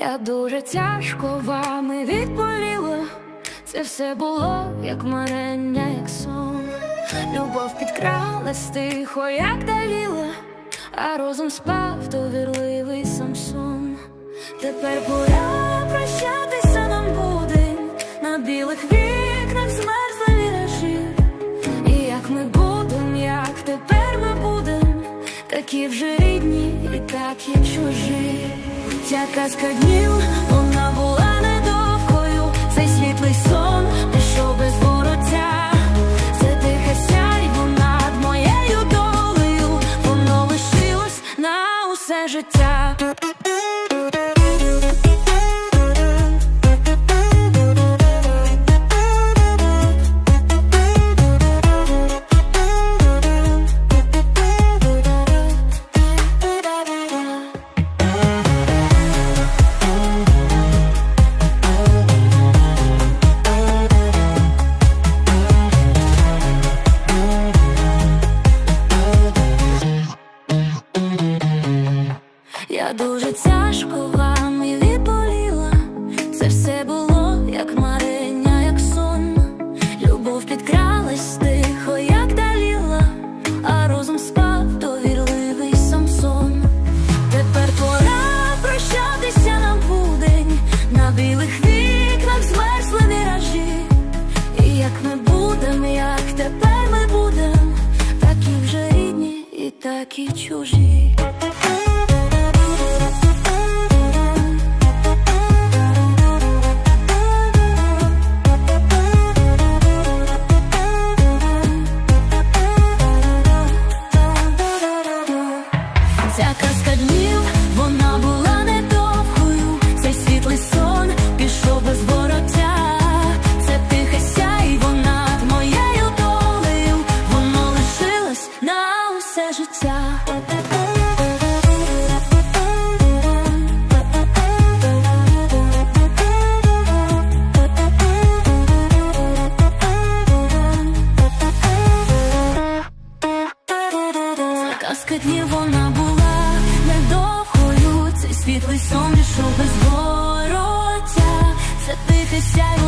Я дуже тяжко вами відболіла. Це все було як марення, як сон. Любов підкралась тихо, як даліла, а розум спав довірливий Самсон. Тепер пора прощатися нам буде на білих вікнах змерзли віражі. І як ми будем, як тепер ми будем, такі вже рідні. Ця казка днів, вона була недовгою, цей світлий сон пішов без вороття. Це тихе сяйво над моєю долею, воно лишилось на усе життя. Я дуже тяжко вам і відболіла. Це все було як марення, як сон. Любов підкралась тихо, як даліла, а розум спав довірливий Самсон. Тепер пора прощатися нам будень на білих вікнах змерзли міражі. І як ми будем, як тепер ми будем, такі вже рідні і такі чужі. Казка днів вона була недовгою. Цей світлий сон пішов без вороття. Це ти сяйво